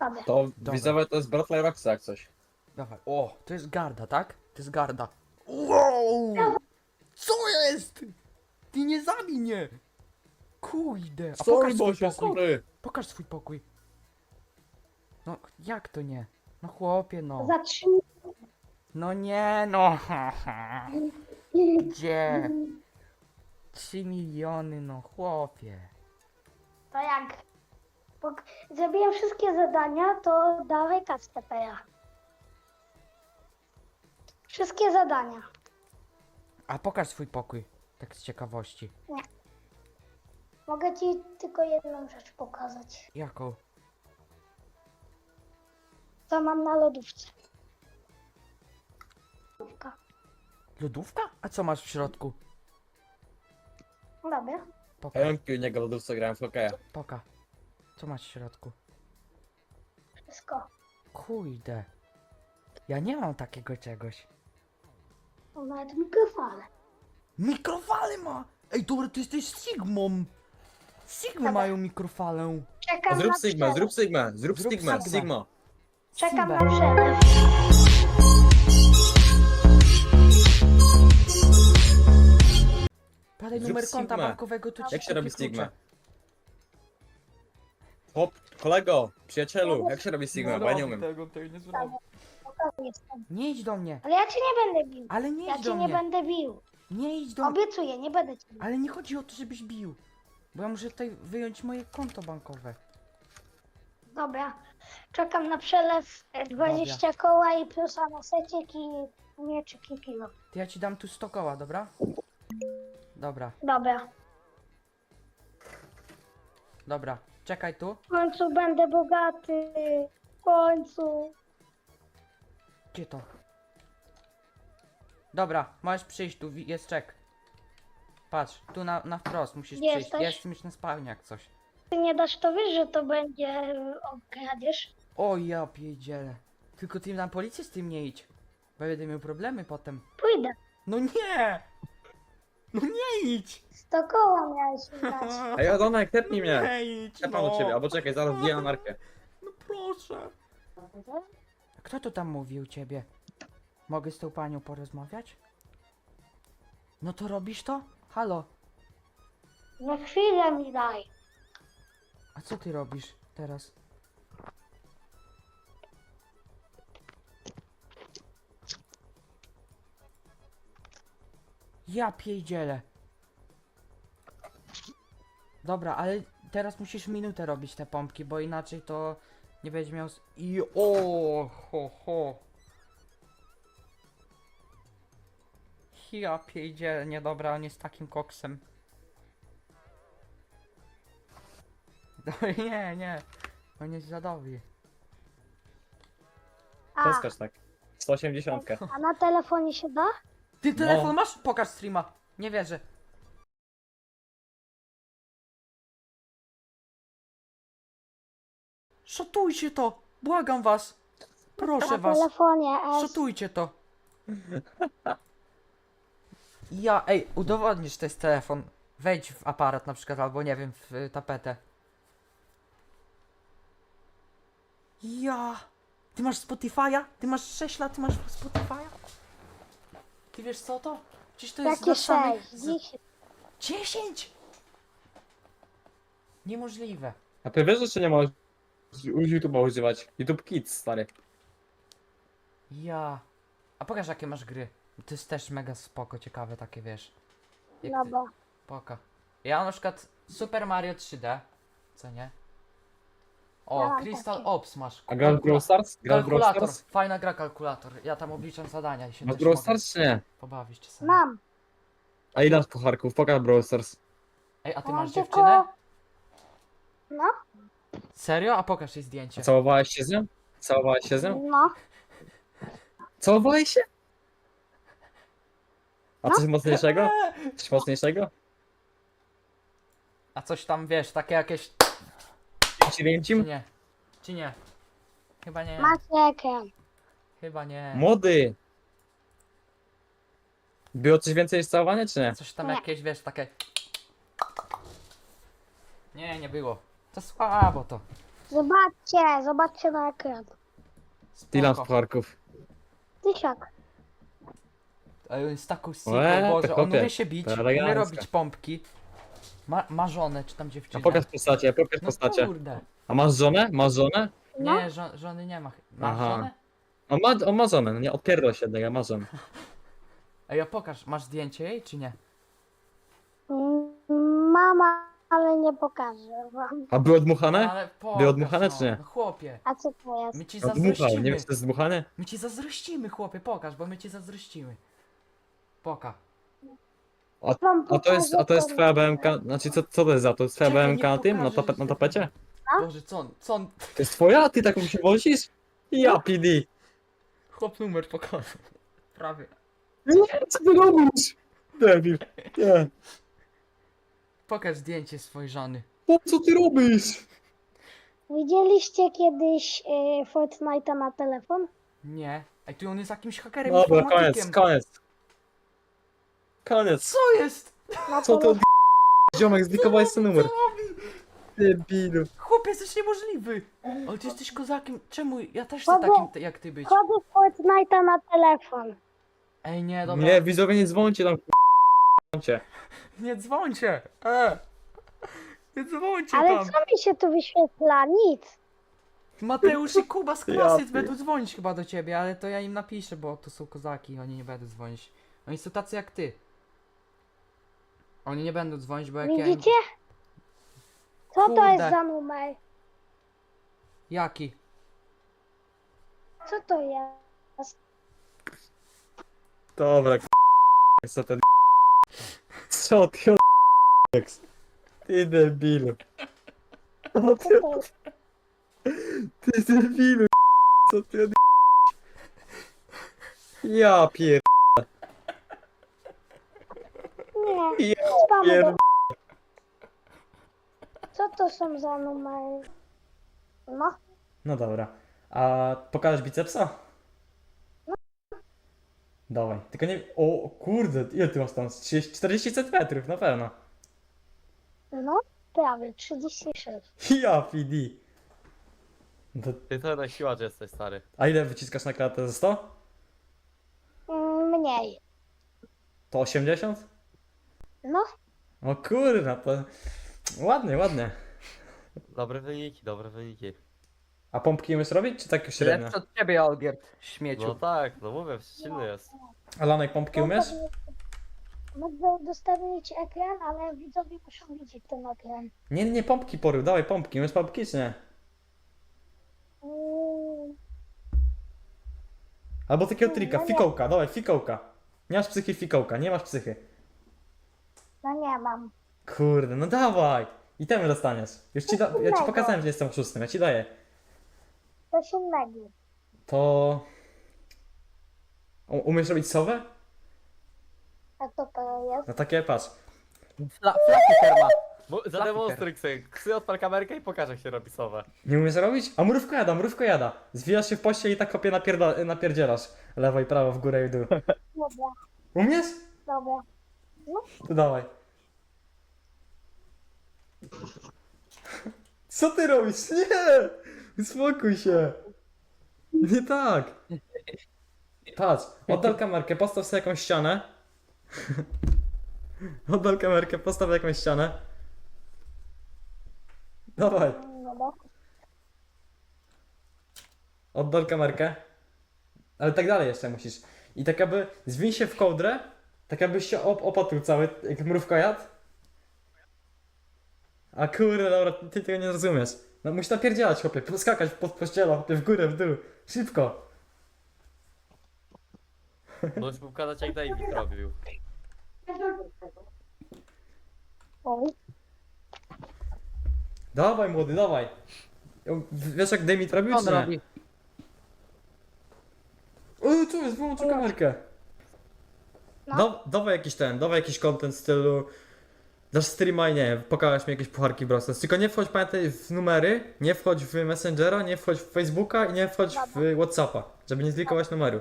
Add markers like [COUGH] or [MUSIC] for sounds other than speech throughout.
Dobra. To Dobra. widzowie to jest Bradley Roxa jak coś. Dawaj. O, to jest garda, tak? To jest garda. Wow! Co jest? Ty nie zabij mnie! Kujde. A Sorry pokaż swój Bosia, pokój. sorry. Pokaż swój pokój. No, jak to nie? No chłopie, no. Za trzy No nie, no. Gdzie? 3 miliony, no chłopie. To jak pok- zrobiłem wszystkie zadania, to dawaj kaskę teraz. Wszystkie zadania. A pokaż swój pokój. Tak z ciekawości. Mogę ci tylko jedną rzecz pokazać. Jaką? Co mam na lodówce. Lodówka. Lodówka? A co masz w środku? Dobra. Poka, Pająki u niego lodówce grałem w hokeja. poka. Co masz w środku? Wszystko. Kujde. Ja nie mam takiego czegoś. O, nawet mikrofale. Mikrofale ma! Ej, dobra, ty jesteś Sigmą! Sigmy Dobra. mają mikrofalę. Czekam Zrób na Sigma, przelew. zrób Sigma, zrób Zrób Sigma, Sigma. Sigma. Czekam na Simbę. przelew. Podaj Zrób numer konta Sigmę. bankowego, to ci Jak się robi klucze. Sigma? Chłop, kolego, przyjacielu, jak się robi Sigma, bo ja nie umiem. Tego, tego nie zrobię. Stąd. Nie idź do mnie. Ale ja cię nie będę bił. Ale nie Ja idź cię do nie mnie. będę bił. Nie idź do mnie. Obiecuję, nie będę cię bił. Ale nie chodzi o to, żebyś bił. Bo ja muszę tutaj wyjąć moje konto bankowe. Dobra. Czekam na przelew e, 20 koła i plusa na secik i mieczyk i kilo. To ja ci dam tu 100 koła, dobra? Dobra, Dobra. dobra. Czekaj tu. W końcu będę bogaty. W końcu. Gdzie to? Dobra, możesz przyjść, tu wi- jest czek. Patrz, tu na, na wprost musisz Gdzie przyjść. jesteś? Jestem już na spalni jak coś. Ty nie dasz, to wiesz, że to będzie e, okradzież. O ja pierdzielę. Tylko ty na policję z tym nie idź. Bo będę miał problemy potem. Pójdę. No nie! No nie idź! 100 koła miałeś mi dać. [LAUGHS] Ej, Adonek, tepnij mnie. Nie idź, do no. ciebie, albo czekaj, zaraz wbiję na markę. No proszę. Kto to tam mówi u ciebie? Mogę z tą panią porozmawiać? No to robisz to? Halo, Na chwilę mi daj. a co ty robisz teraz? Ja pierdzielę. Dobra, ale teraz musisz minutę robić te pompki, bo inaczej to nie będzie miał... s- I o, ho, ho. Ja pierdzielę, nie dobra, on jest takim koksem. [LAUGHS] No, nie, nie. On jest zadowy. A, Przeskacz tak. 180. a na telefonie się da? Ty telefon No. masz? Pokaż streama. Nie wierzę. Szotujcie to! Błagam was! Proszę Na was! telefonie. Szotujcie to! Ja, ej, udowodnisz to jest telefon. Wejdź w aparat na przykład, albo nie wiem, w y, tapetę. Ja! Ty masz Spotify'a? Ty masz 6 lat, ty masz Spotify'a? Ty wiesz co to? Przecież to jest Jakie dla samych... 6? z- 10. 10! Niemożliwe. A ty wiesz, że czy nie możesz YouTube'a używać? YouTube Kids, stary. Ja. A pokaż jakie masz gry. To jest też mega spoko, ciekawe takie wiesz. Jak No ty- bo. Poka. Ja mam na przykład Super Mario 3D. Co nie? O, mam Crystal takie. Ops masz. A grasz w Brawl Stars? Grasz w Brawl Kalkulator. Stars? Fajna gra kalkulator. Ja tam obliczam zadania i się Masz też Brawl mogę Stars czy nie? pobawić czasami. Mam. A ile masz pucharków? Pokaż Brawl Stars. Ej, a ty Mam masz tylko- dziewczynę? No, Serio? A pokaż jej zdjęcie. A całowałeś się z nią? Całowałeś się z nią? no. Całowałeś się? A No. coś mocniejszego? Coś mocniejszego? A coś tam wiesz, takie jakieś. Czy więcim? nie? Czy nie? Chyba nie. Macie ekran. Chyba nie. Młody! Było coś więcej niż całowanie, czy nie? Coś tam Nie. jakieś, wiesz, takie... Nie, nie było. To słabo to. Zobaczcie, zobaczcie na ekran. Dylan z Spoko. pucharków. Tysiak. A on jest taką siką, Boże, on umie się bić, to umie elegancko. robić pompki. Ma, ma żonę, czy tam A dziewczynę. pokaż postacie, pokaż no postacie. kurde. A masz żonę? Masz żonę? No. Nie, żo żony nie ma. Ma Aha. żonę? On ma, on ma żonę, no nie odpierdol się tego, ma żonę. [LAUGHS] Ej, a pokaż, masz zdjęcie jej, czy nie? Mm, Mama, ale nie pokażę wam. A były dmuchane? Ale pokaż, Było dmuchane, no. czy nie? No chłopie, A co to jest? my ci No nie zazdrościmy. wiesz co jest dmuchane? My ci zazdrościmy, chłopie, pokaż, bo my ci zazdrościmy. Poka. Wam A to jest, a to jest pokażę, twoja BMK, znaczy co, co to jest za to? jest twoja Czekaj, BMK na tym, na, tapet, na tapecie? Boże, co on, co on, To jest twoja? Ty taką się wozisz? Ja, PD. chłop numer pokazał. Prawie. Nie, co ty robisz? Debil. Nie. Pokaż zdjęcie swojej żony. Po co ty robisz? Widzieliście kiedyś y, Fortnite'a na telefon? Nie. Ej, tu on jest jakimś hakerem Dobra, informatykiem. koniec, koniec. Co jest? Co to. [LAUGHS] Ziomek, zlikowałeś ten numer. Debilu. Chłopie, jesteś niemożliwy. Ale ty jesteś kozakiem. Czemu? Ja też chcę takim jak ty być. Chodzę w Fortnite'a na telefon. Ej, nie, dobra. Nie, widzowie nie dzwońcie tam. k***cie. Nie dzwońcie! E! Nie dzwońcie Ale tam! co mi się tu wyświetla? Nic. Mateusz i Kuba z Ja klasy pier- będą dzwonić chyba do ciebie, ale to ja im napiszę, bo to są kozaki, oni nie będą dzwonić. Oni są tacy jak ty. Oni nie będą dzwonić, bo jak ja im... Widzicie? Co to Kurde. jest za numer? Jaki? Co to jest? Dobra, k***, co ten Co ty od... Ty debilu. Co ty, Co to jest? ty debilu, co ty od... Ja pier... Co to są za numery? No, No dobra. A pokażesz bicepsa? Dawaj. Tylko nie... O kurde, ile ty masz tam? Z 30, 40 centymetrów, na pewno. no, prawie 36. [LAUGHS] Ja PD. No to, Ty to na siłacz jesteś, stary. a ile wyciskasz na klatę ze 100? Mm, Mniej. To 80? No, O kurna, to... Ładnie, ładnie. Dobre wyniki, dobre wyniki. A pompki umiesz robić, czy tak średnio? Lepszy od ciebie, śmieciu. No tak, no mówię, silny jest. Alanek, pompki umiesz? Mógłby udostępnić ekran, ale widzowie muszą widzieć ten ekran. Nie, nie, pompki porył, dawaj pompki, umiesz pompki czy nie? Mm, Albo takiego trika, No nie. fikołka, dawaj, fikołka. Nie masz psychy, fikołka, nie masz psychy. No nie mam. Kurde, no dawaj! I temy dostaniesz. Już ci da... Ja ci pokazałem, że jestem oszustem, ja ci daję. Coś innego. To... U- Umiesz robić sowę? A co to jest? No takie, patrz. Fla Flakiker ma. Bo, zademonstruj ksy odpal kamerkę i pokaż jak się robi sowę. Nie umiesz robić? A mrówko jada, mrówko jada. Zwijasz się w poście i tak kopie napierda... napierdzielasz. Lewo i prawo, w górę i w dół. Dobra, Umiesz? dobra. To dawaj. Co ty robisz? Nie! Uspokój się. Nie tak. Patrz, oddal kamerkę, postaw sobie jakąś ścianę. [LAUGHS] Oddal kamerkę, postaw jakąś ścianę. Dawaj, Dobra. oddal kamerkę. Ale tak dalej jeszcze musisz. I tak jakby zwin się w kołdrę, tak jakbyś się op opatrył cały, jak mrówko jadł. A kurde, dobra, ty tego nie rozumiesz. No musisz napierdzielać, chłopie, poskakać pod pościelą, chłopie, w górę, w dół. Szybko. Możesz pokazać jak David robił. Dawaj, młody, dawaj. Wiesz jak David robił, on czy nie? robi? O, co jest, wyłączył kamerkę. No. Da, dawaj jakiś ten, dawaj jakiś content w stylu... Dasz streama i nie wiem, pokażesz mi jakieś pucharki Brostas. Tylko nie wchodź, pamiętaj, w numery, nie wchodź w Messengera, nie wchodź w Facebooka i nie wchodź w Whatsappa, żeby nie zlikować numeru.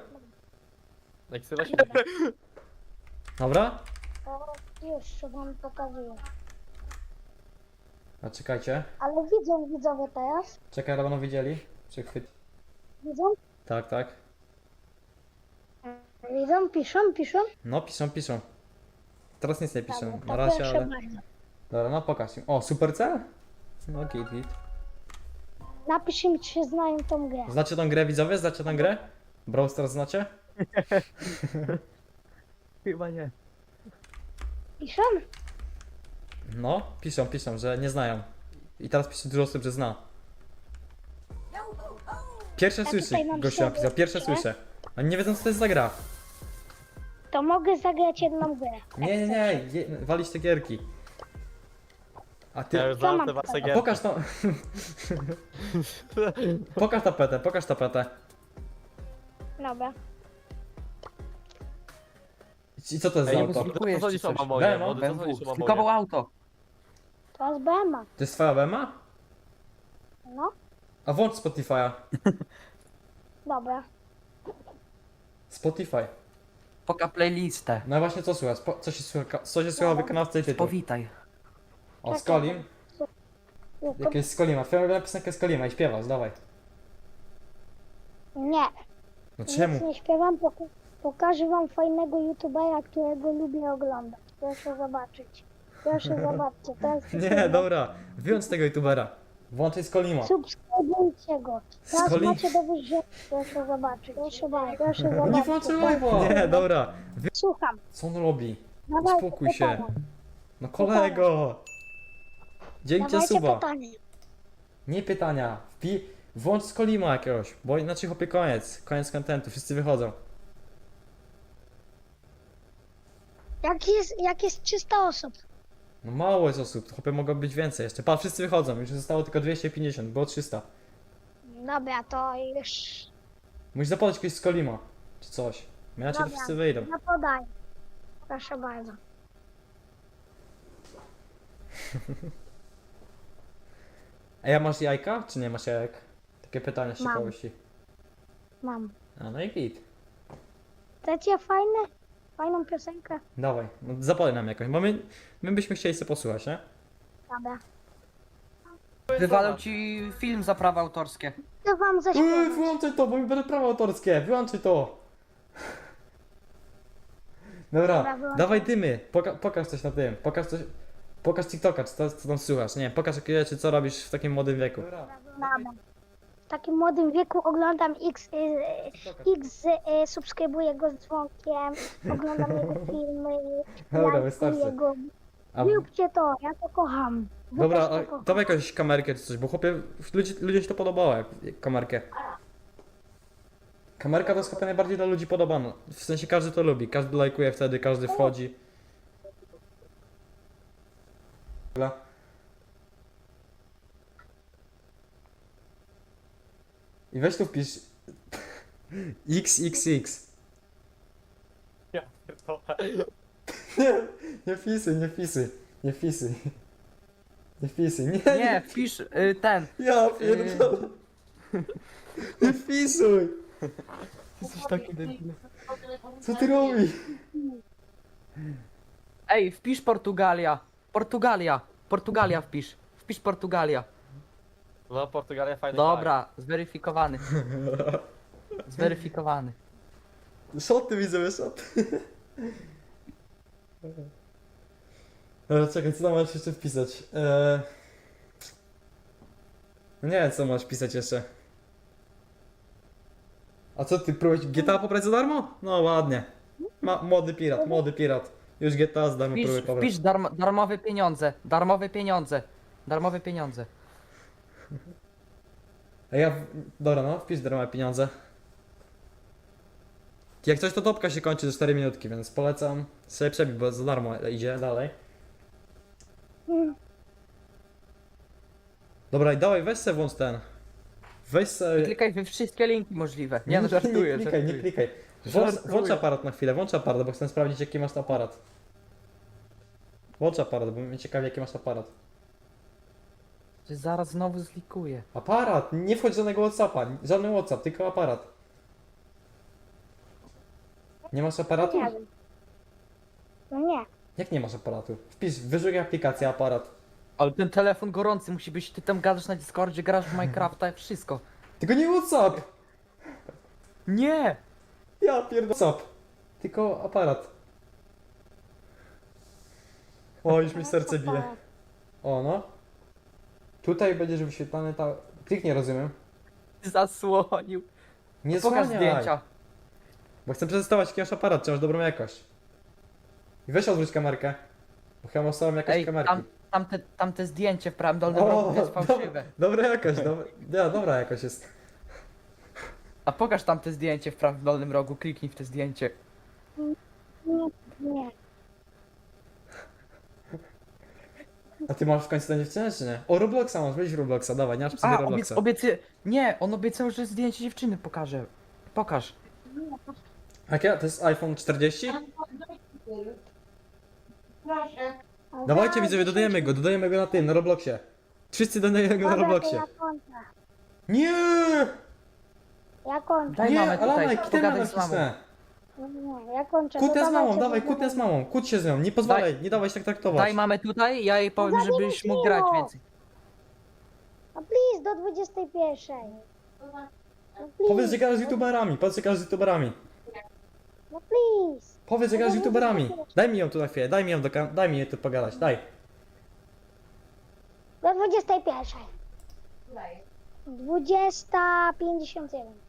Jak się... Dobra? to już wam pokazuję. A czekajcie. Ale widzą widzowie teraz. Czekaj, ale będą widzieli. Czy chwyt... Widzą? Tak, tak. Widzą, piszą, piszą. No, piszą, piszą. Teraz nic nie piszą. Dobra, Na razie, proszę ale... bardzo. Dobra, no pokaż im. O, super cel? No, git, git. Napisz im, czy znają tą grę. Znacie tą grę, widzowie? Znacie tą grę? Brawl Stars znacie? [LAUGHS] Chyba nie. Piszą? No, piszą, piszą, że nie znają. I teraz pisze dużo osób, że zna. Pierwsze Ja tutaj mam gościu napisał, pierwsze grę. słyszę. Oni nie wiedzą co to jest za gra. To mogę zagrać jedną grę. Nie, nie, nie, je, walić te gierki. A ty, Ja już Co znam te wasze a gierki. pokaż to, [LAUGHS] pokaż tapetę, pokaż tapetę. Dobra. I co to jest Ej, za nie auto? Zlikujesz Co sądzisz o coś? Mamonie? Demo? Młody, co BMW. sądzisz o Zlikował Mamonie? auto. To jest BMA. To jest twoja bema? No, A włącz Spotify'a. dobra. Spotify. Poka playlistę. No właśnie co słychać? Po- Co się słycha, co się słycha w wykonawcy i tytuł? Powitaj. O, Skolim. Jakieś Skolima. Twoja ulubiona piosenka Skolima i śpiewasz, dawaj. Nie, No nic czemu? nie śpiewam. Pok- pokażę wam fajnego youtubera, którego lubię oglądać. Proszę zobaczyć. Proszę [LAUGHS] zobaczcie. To jest Nie, dobra. Wyłącz tego youtubera. Włączaj Skolima. Subskrybujcie go. Teraz Skoli- macie dowód, że... Proszę zobaczyć. Proszę bardzo. Proszę Nie zobaczyć. włączaj live'a. Nie, dobra. Wy... Słucham. Co on robi? Dawajcie Uspokój się. pytania. No kolego. Dzięki za Dawajcie suba. pytanie. Nie pytania. Wpi... Włącz Skolima jakiegoś, bo inaczej chłopie koniec. Koniec kontentu, wszyscy wychodzą. Jak jest, jak jest 300 osób? No mało jest osób, chłopie mogło być więcej jeszcze. Pa, wszyscy wychodzą, już zostało tylko 250, było 300. Dobra, to już... Musisz zapodać kogoś z Kolima, czy coś. Inaczej to Dobra. wszyscy wyjdą. Ja podaję. Proszę bardzo. [LAUGHS] A ja masz jajka, czy nie masz jajek? Takie pytanie z Mam. ciekawości. Mam. A no i git. Chcecie fajne? Fajną piosenkę? Dawaj, no zapodaj nam jakoś, bo my, my byśmy chcieli sobie posłuchać, nie? Dobra. Wywalał ci film za prawa autorskie. To wam zaśpiewam. wyłączaj to, bo mi będą prawa autorskie, wyłączaj to. Dobra, Dobra, wyłączam. dawaj dymy, Poka pokaż coś na tym, pokaż coś, pokaż TikToka, czy to, co tam słuchasz, nie wiem, pokaż jakie rzeczy, co robisz w takim młodym wieku. Dobra. W takim młodym wieku oglądam X, y, y, X y, subskrybuję go z dzwonkiem, oglądam jego [LAUGHS] filmy, Dobra, wystarczy. lajkuję go. A, Róbcie to, ja to kocham. Wy dobra, też to a, kochacie. dawaj jakąś kamerkę czy coś, bo chłopie, ludzi, ludziom się to podobało, jak, jak kamerkę. Kamerka to jest chyba najbardziej dla ludzi podobana, w sensie każdy to lubi, każdy lajkuje wtedy, każdy wchodzi. Dobra. I weź tu wpisz XXX. Ja pierdolę. Nie, nie wpisuj, nie wpisuj, nie wpisuj. Nie wpisuj, nie, Nie, wpisz y, ten. Ja pierdolę. Nie wpisuj. Jesteś taki debil. Co ty robisz? Ej, wpisz Portugalia. Portugalia. Portugalia wpisz. Wpisz Portugalia. No, Portugalia fajny kraj. Dobra, zweryfikowany. [LAUGHS] Zweryfikowany. Szoty widzę, szoty. Dobra, czekaj, co tam masz jeszcze wpisać? Eee... No nie wiem, co masz pisać jeszcze. A co, ty próbujesz GTA pobrać za darmo? No ładnie. Ma, młody pirat, młody pirat. Już GTA za darmo Wpisz, pobrać. wpisz darmo, darmowe pieniądze. Darmowe pieniądze. Darmowe pieniądze. A ja. Dobra, no, wpisz darmowe pieniądze. Jak coś to topka się kończy za 4 minutki, więc polecam sobie przebić, bo za darmo idzie dalej. Dobra, i dawaj, weź se włącz ten. Weź se. Klikaj we wszystkie linki możliwe. Nie no, żartuję, Nie klikaj, nie żartuję. klikaj. Włącz, Żartuję. włącz aparat na chwilę, włącz aparat, bo chcę sprawdzić jaki masz aparat. Włącz aparat, bo mnie ciekawi jaki masz aparat. Że zaraz znowu zlikuję. Aparat! Nie wchodź żadnego Whatsappa, żadny Whatsapp, tylko aparat. Nie masz aparatu? Nie wiem. No nie. Jak nie masz aparatu? Wpisz, wyszukaj aplikację aparat. Ale ten telefon gorący musi być, ty tam gadasz na Discordzie, grasz w Minecrafta, wszystko. Tylko nie Whatsapp! Nie! Ja pierdolę WhatsApp. Tylko aparat. O, już mi serce bije. O, no. Tutaj będziesz wyświetlany ta... Kliknie, rozumiem. Zasłonił. Nie Pokaż zasłaniaj, zdjęcia. Bo chcę przetestować jaki masz aparat, czy masz dobrą jakość. I weź odwróć kamerkę. Bo chyba masz samą jakość Ej, kamerki. tam, tamte, tamte zdjęcie w prawym dolnym rogu jest [LAUGHS] fałszywe. dobra jakość, dobra, ja, dobra jakość jest. A pokaż tamte zdjęcie w prawym dolnym rogu, kliknij w te zdjęcie. Nie, nie. A ty masz w końcu tę dziewczynę, czy nie? O, Robloxa masz, weź Robloxa, dawaj, nie masz sobie A, Robloxa. obiec, obiecy... Nie, on obiecał, że zdjęcie dziewczyny pokaże. Pokaż. Jakie? To jest iPhone 40? A Dawajcie widzowie, 10 dodajemy go, dodajemy go na tym, na Robloxie. Wszyscy dodajemy go na Dobra, to Robloxie. Ja kończę. Nie! Ja kończę. Daj nie, mamę tutaj, Alanek, pogadaj mamy z mamą. Ja kończę. Kłótnia z mamą, dawaj, kłótnia z mamą, kłóć się z nią, nie pozwalaj, nie dawaj się tak traktować. Daj mamę tutaj, ja jej powiem, No żebyś mógł grać więcej. No please, do 21. No please. Powiedz, że grasz z youtuberami, powiedz, że grasz z youtuberami. No please. Powiedz, że grasz z No, youtuberami. no, no. Daj mi ją tu na chwilę, daj mi ją do kam- daj mi je tu pogadać, daj. Do 21. 20.51.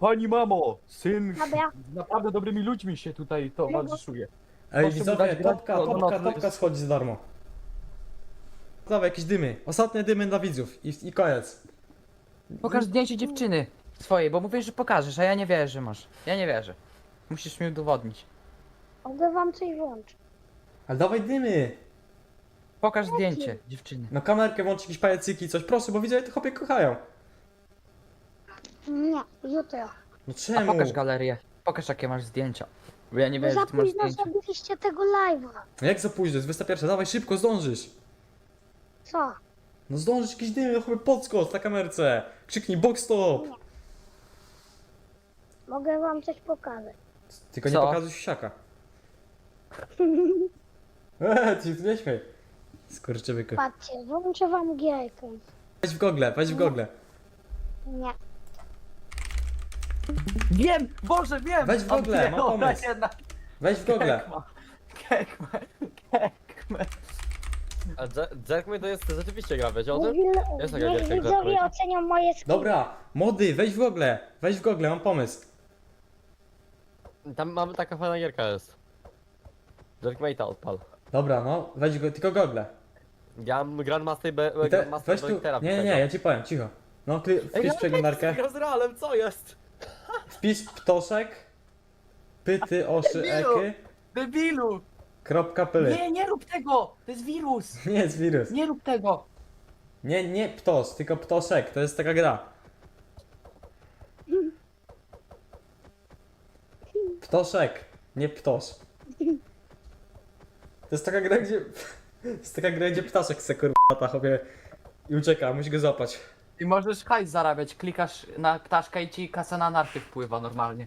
Pani mamo, syn Dobra. z naprawdę dobrymi ludźmi się tutaj towarzyszuje. Ej, Proszę widzowie, dać topka, topka, topka schodzi za darmo. Dawaj, jakieś dymy. Ostatnie dymy dla widzów i, i koniec. Pokaż zdjęcie dziewczyny swojej, bo mówisz, że pokażesz, a ja nie wierzę, że masz. Ja nie wierzę. Musisz mi udowodnić. Mogę wam coś włączyć. Ale dawaj dymy. Pokaż zdjęcie dziewczyny. No kamerkę włącz jakieś pajacyki, coś, proszę, bo widzowie to chłopie kochają. Nie, jutro. No A czemu? pokaż galerię. Pokaż jakie masz zdjęcia. Bo ja nie Bo wierzę, za że ty masz późno zdjęcia. zrobiliście tego live'a. No jak za późno, jest 21, dawaj szybko, zdążysz. Co? No zdążysz jakieś dymy, no chłopie podskocz na kamerce. Krzyknij box stop. Mogę wam coś pokazać. Tylko nie Co? pokazuj siaka. [LAUGHS] Eee, ty się nie śmiej. Skurczybyku. Patrzcie, włączę wam gierkę. Weź w gogle, weź w gogle. Nie. Wiem! Boże, wiem! Weź w dwie, mam pomysł. jedna. Weź w gogle. Kekma. Kekma. Kekma. A Jack- Jackman to jest rzeczywiście gra, wiecie o tym? Jest taka Niech widzowie ocenią moje skiny. Dobra, mody, weź w gogle. Weź w gogle, mam pomysł. Tam mamy taka fajna gierka jest. Jackmate'a odpal. Dobra, no, weź go, tylko gogle. Ja mam Grandmaster B... I te, Grandmaster weź tu, nie, nie, nie, ja ci powiem, cicho. No, kli, wpisz przeglądarkę, Gra z realem, co jest? Wpisz ptoszek, pyty, oszy, Debilu. eky, Debilu! kropka, pyly. Nie, nie rób tego! To jest wirus! [LAUGHS] Nie jest wirus. Nie rób tego! Nie, nie ptosz, tylko ptoszek, to jest taka gra. Ptoszek, nie ptosz. To jest taka gra, gdzie... [LAUGHS] To jest taka gra, gdzie ptaszek se kurwa lata chobie i ucieka, musi go złapać. I możesz hajs zarabiać, klikasz na ptaszka i ci kasa na narty wpływa normalnie.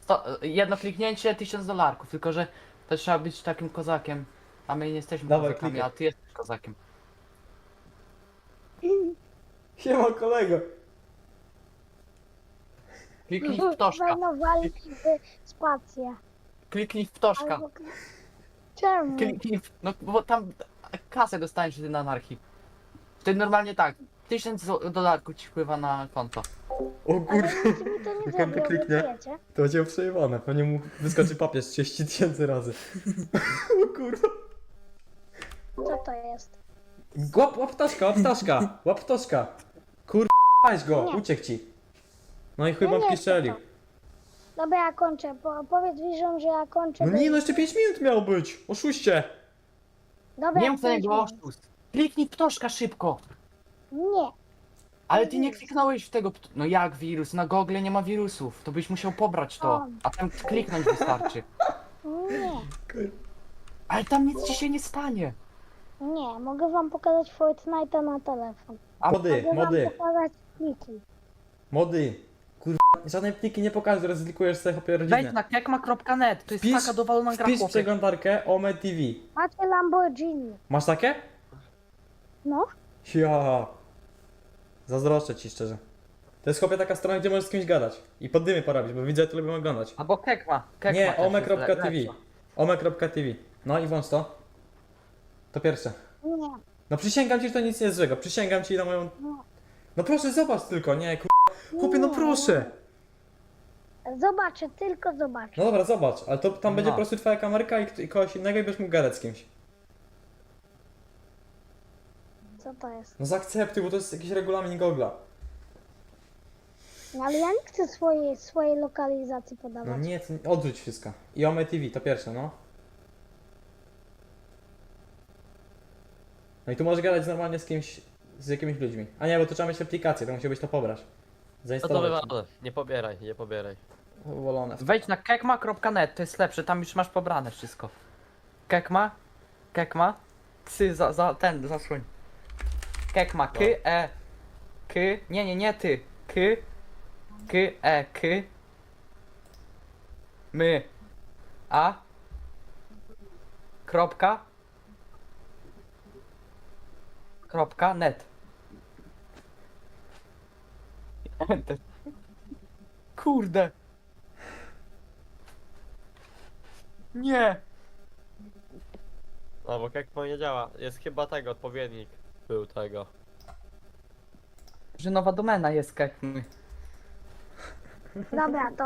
Sto, jedno kliknięcie, tysiąc dolarków, tylko że to trzeba być takim kozakiem. A my nie jesteśmy Dawaj, kozakami, klikaj. a ty jesteś kozakiem. Siema kolego. Kliknij w ptoszka, Wajnowali w spację. kliknij w ptoszka. Albo... Czemu? Kliknij w... No bo tam kasę dostaniesz wtedy na anarchii. Wtedy normalnie tak, tysiąc dolarków ci wpływa na konto. O nie Jak on to zrobiło, kliknie? to będzie przejebane, pewnie mu wyskoczy papier 30 tysięcy razy. [LAUGHS] O kurwa. Co to jest? Łap, łap ptaszka, łap ptaszka, łap ptaszka. Kurwa, weź go, Nie. uciekł ci. No i chuj No nie. Dobra, ja kończę. Po, powiedz widzom, że ja kończę. No bo- nie, no jeszcze 5 minut miało być. Oszuście. Dobra, Nie ja niego kończę. oszust. Kliknij ptoszka szybko. Nie. Ale ty nie kliknąłeś w tego. pt- No jak wirus? Na Google nie ma wirusów. To byś musiał pobrać to. A tam kliknąć wystarczy. Nie. Ale tam nic ci się nie stanie. Nie, mogę wam pokazać Fortnite'a na telefon. A Mody, Mogę mody, wam pokazać pliki. mody. Kurwa, żadnej pliki nie pokażę, rozlikujesz sobie chłopie wejdź rodzinę. na kekma.net. To jest Wpisz- taka dowolna gra Wpisz chłopie. przeglądarkę OME TV. Macie Lamborghini. Masz takie? No, Ja. Zazdroszczę ci szczerze. To jest chłopie taka strona, gdzie możesz z kimś gadać. I poddymy porobić, bo widzę, to lubią oglądać. Albo Kekma. Kekma Nie, też jest le- ome.tv. lepsza. Ome.tv. No i włącz to. To pierwsze. nie. No przysięgam ci, że to nic nie jest złego. Przysięgam ci na moją... No proszę, zobacz tylko, nie, ku... Chłopie, no proszę. Zobaczę, tylko zobaczę. No dobra, zobacz, ale to tam będzie No. po prostu twoja kamerka i, i kogoś innego i będziesz mógł gadać z kimś. Co to jest? No zaakceptuj, bo to jest jakiś regulamin Google'a. No, ale ja nie chcę swojej, swojej lokalizacji No podawać. nie, to- odrzuć wszystko. I Ome TV, to pierwsze, no. No i tu możesz gadać normalnie z kimś, z jakimiś ludźmi. A nie, bo tu trzeba mieć aplikację, to musiałbyś to pobrać. No to Zainstalować. wywalone. Nie pobieraj, nie pobieraj. Wolone. Wejdź na kekma.net, to jest lepsze, tam już masz pobrane wszystko. Kekma, kekma, psy za, za ten, zasłoń. Kekma, k, e, k, nie, nie, nie ty, k, k, e, k, my, a, kropka, kropka, net. Enter. [LAUGHS] Kurde. Nie. No bo jak nie działa. Jest chyba tego, odpowiednik był tego. Że nowa domena jest kekmy. Dobra, to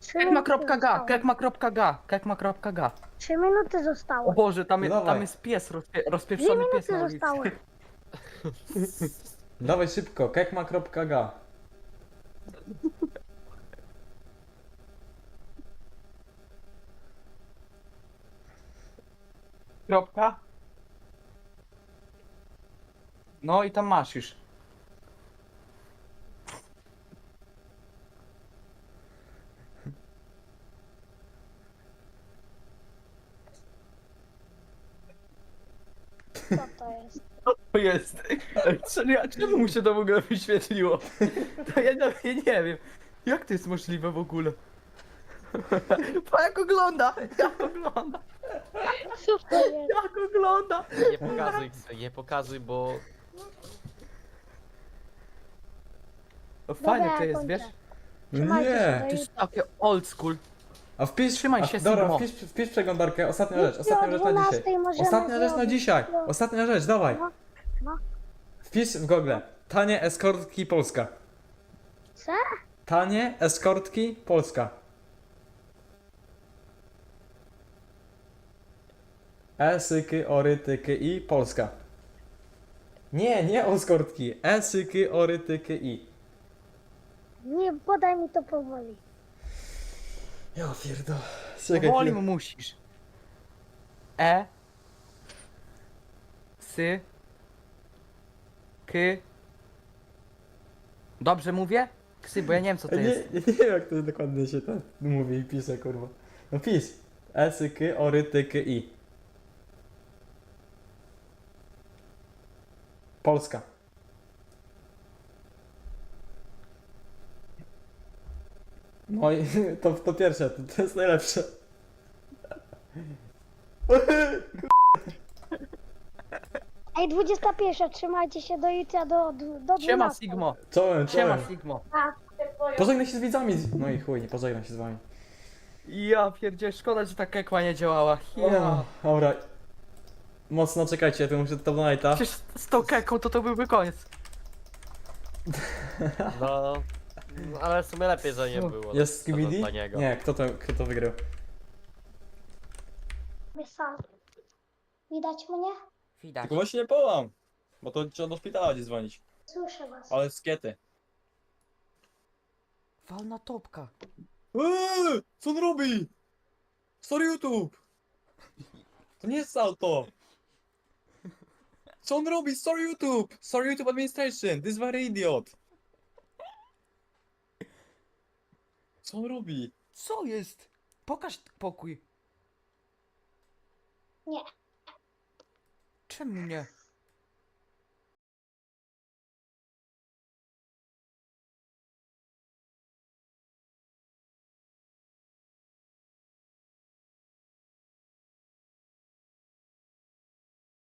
trzy minuty Kekma.ga, zostało. kekma.ga, kekma.ga. Trzy minuty O zostało. Boże, tam, jest- Dawaj. tam jest pies, rozpie, Dwie rozpieprzony pies minuty na ulicy. zostały. [LAUGHS] Dawaj szybko, kekma.ga. Kropka. No i tam masz już. Co to jest? To jest. Czemu, czemu mu się to w ogóle wyświetliło? To ja nawet nie wiem. Jak to jest możliwe w ogóle? [LAUGHS] Pa jak ogląda! Jak ogląda! Co to jest? Jak ogląda! Nie pokazuj, nie pokazuj, bo No fajne Dobra, to jest, kończę. wiesz? Trzymajcie się, Nie. do To jest takie old school. A wpisz, Trzymaj a, się, dobra, Sigmo. wpisz, wpisz przeglądarkę, ostatnia rzecz, ostatnia rzecz na dzisiaj. 12 możemy Ostatnia rzecz na zrobić. dzisiaj, ostatnia rzecz, dawaj. No, no. Wpisz w Google, tanie eskortki Polska. Co? Tanie eskortki Polska. Esyky, orytyky i Polska. Nie, nie eskortki. Esyky, orytyky i. Nie, podaj mi to powoli. Ja pierdolę. Czekaj, Powoli chwilę. musisz. E. Sy. K. Dobrze mówię? Ksy, bo ja nie wiem co to nie, jest. nie wiem jak to dokładnie się tak mówi i pisze, kurwa. No pis. Esyky, orytyky i. Polska. No i [LAUGHS] to, to pierwsze, to, to jest najlepsze. [LAUGHS] Ej, 21, trzymajcie się do jutra do, do 12. Siema Sigmo. Czołem, Siema czołem. Sigmo. Pożegnaj się z widzami. No i chuj, nie pożegnaj się z wami. Ja pierdzie, szkoda, że ta kekła nie działała. Ja. O, dobra. Mocno czekajcie, to muszę to donajta. Przecież z tą keką to to byłby koniec. no... no ale w sumie lepiej, że nie No. było. Jest Skibidi? taniego. Nie, kto to, kto to wygrał? Sam. Widać mnie? Widać. Tylko właśnie nie połam. Bo to trzeba do szpitala gdzie dzwonić. Słyszę was. Ale skiety. Walna topka. Eee, co on robi? Sorry YouTube! To nie jest auto! Co on robi? Sorry YouTube! Sorry YouTube Administration! This is very idiot! Co on robi? Co jest? Pokaż pokój. Nie. Czemu nie?